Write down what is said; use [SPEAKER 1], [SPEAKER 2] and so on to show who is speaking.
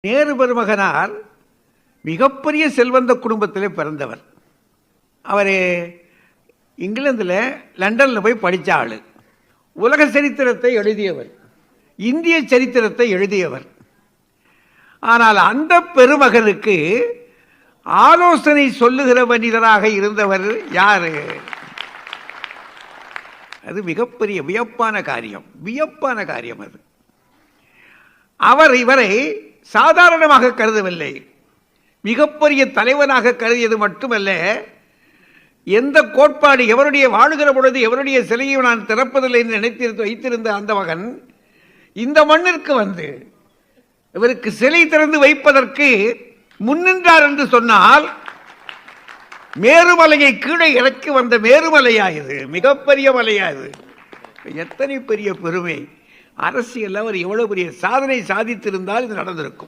[SPEAKER 1] நேரு பெருமகனார் மிகப்பெரிய செல்வந்த குடும்பத்தில் பிறந்தவர். அவர் இங்கிலாந்தில் லண்டனில் போய் படித்த ஆள். உலக சரித்திரத்தை எழுதியவர். இந்திய சரித்திரத்தை எழுதியவர். ஆனால் அந்த பெருமகனுக்கு ஆலோசனை சொல்லுகிற மனிதராக இருந்தவர் யார்? அது மிகப்பெரிய வியப்பான காரியம். வியப்பான காரியம் அது. அவர் இவரை சாதாரணமாக கருதவில்லை. மிகப்பெரிய தலைவனாக கருதியது மட்டுமல்ல எந்த கோட்பாடு எவருடைய வாழுகிற பொழுது எவருடைய சிலையை நான் திறப்பதில்லை என்று நினைத்திருந்து வைத்திருந்த அந்த மகன் இந்த மண்ணிற்கு வந்து இவருக்கு சிலை திறந்து வைப்பதற்கு முன்னின்றார் என்று சொன்னால் மேருமலையை கீழே இறக்கி வந்த மேருமலையா இது? மிகப்பெரிய மலையா இது? எத்தனை பெரிய பெருமை. அரசியல் அவர் எவ்வளவு பெரிய சாதனை சாதித்திருந்தால் இது நடந்திருக்கும்.